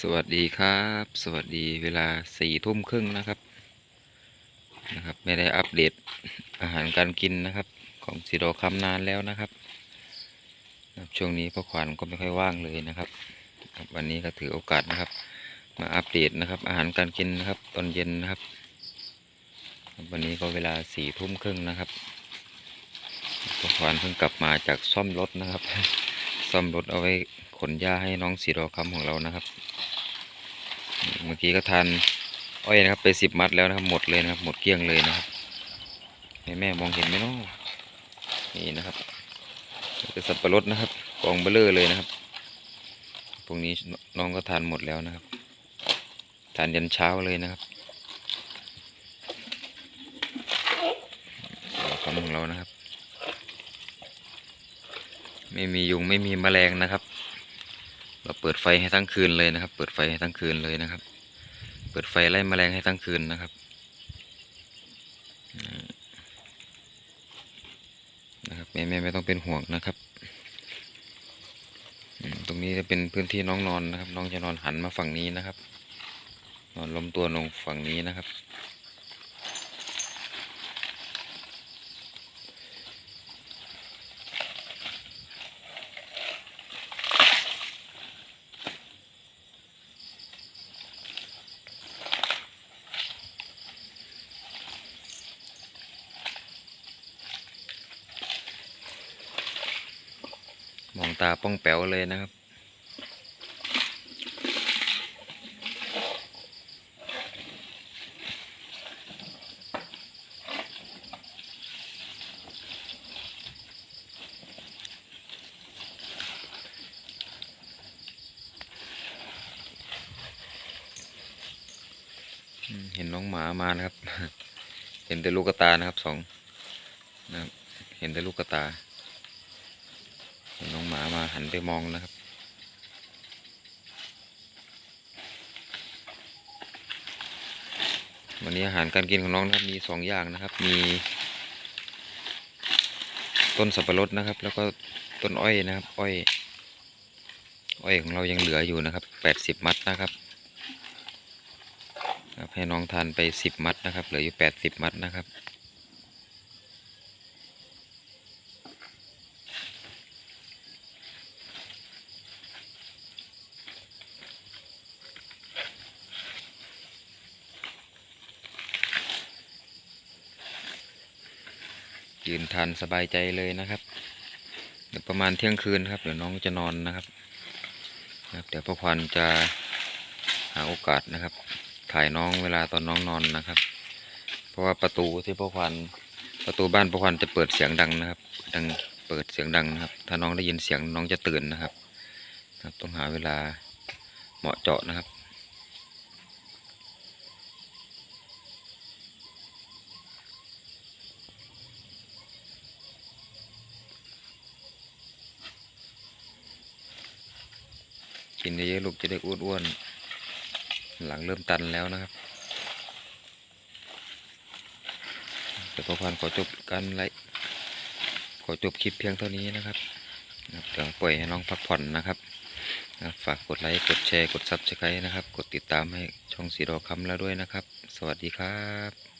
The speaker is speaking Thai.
สวัสดีครับ สวัสดีเวลาสี่ทุ่มครึ่งนะครับนะครับ ไม่ได้อัปเดตอาหารการกินนะครับ ของสีดอคำนานแล้วนะครับ ช่วงนี้พ่อขวัญก็ไม่ค่อยว่างเลยนะครับ วันนี้ก็ถือโอกาสนะครับ มาอัปเดตนะครับ อาหารการกินนะครับตอนเย็นนะครับ วันนี้ก็เวลาสี่ทุ่มครึ่งนะครับพ่อขวัญเพิ่งกลับมาจากซ่อมรถนะครับ ซ่อมรถเอาไว้ขนหญ้าให้น้องสีดอคำของเรานะครับ เมื่อกี้ก็ทานอ้อยนะครับ ไปสิบมัดแล้วนะครับ หมดเลยนะครับ หมดเกลี้ยงเลยนะครับแม่มองเห็นไหมเนาะนี่นะครับเป็นสับปะรดนะครับกองเบลเลอร์เลยนะครับตรงนี้น้องก็ทานหมดแล้วนะครับ ทานยันเช้าเลยนะครับคำของเรานะครับ ไม่มียุงไม่มีแมลงนะครับ เราเปิดไฟให้ทั้งคืนเลยนะครับ เปิดไฟให้ทั้งคืนเลยนะครับ เปิดไฟไล่แมลงให้ทั้งคืนนะครับนะครับแม่แม่ไม่ต้องเป็นห่วงนะครับตรงนี้จะเป็นพื้นที่น้องนอนนะครับ น้องจะนอนหันมาฝั่งนี้นะครับ นอนล้มตัวลงฝั่งนี้นะครับ มองตาป้องแป๋วเลยนะครับ เห็นน้องหมามานะครับ เห็นแต่ลูกกตานะครับสองนะครับ เห็นแต่ลูกกตา เห็นน้องหมามาหันไปมองนะครับ วันนี้อาหารการกินของน้องนะครับมีสองอย่างนะครับ มีต้นสับปะรดนะครับ แล้วก็ต้นอ้อยนะครับ อ้อย อ้อยของเรายังเหลืออยู่นะครับแปดสิบมัดนะครับครับให้น้องทานไปสิบมัดนะครับ เหลืออยู่แปดสิบมัดนะครับ ยืนทานสบายใจเลยนะครับ เดี๋ยวประมาณเที่ยงคืนครับ เดี๋ยวน้องจะนอนนะครับครับเดี๋ยวพ่อควันจะหาโอกาสนะครับ ถ่ายน้องเวลาตอนน้องนอนนะครับ เพราะว่าประตูที่พ่อควันประตูบ้านพ่อควันจะเปิดเสียงดังนะครับ ดังเปิดเสียงดังนะครับ ถ้าน้องได้ยินเสียงน้องจะตื่นนะครับครับ ต้องหาเวลาเหมาะเจาะนะครับ กินเยอะๆลูกจะได้อ้วนๆหลังเริ่มตันแล้วนะครับเดี๋ยวพอพันขอจบการไลฟ์ขอจบคลิปเพียงเท่านี้นะครับเดี๋ยวปล่อยให้น้องพักผ่อนนะครับนะครับฝากกดไลค์ กดแชร์ กดซับสไครต์นะครับ กดติดตามให้ช่องสีดอกคำแล้วด้วยนะครับ สวัสดีครับ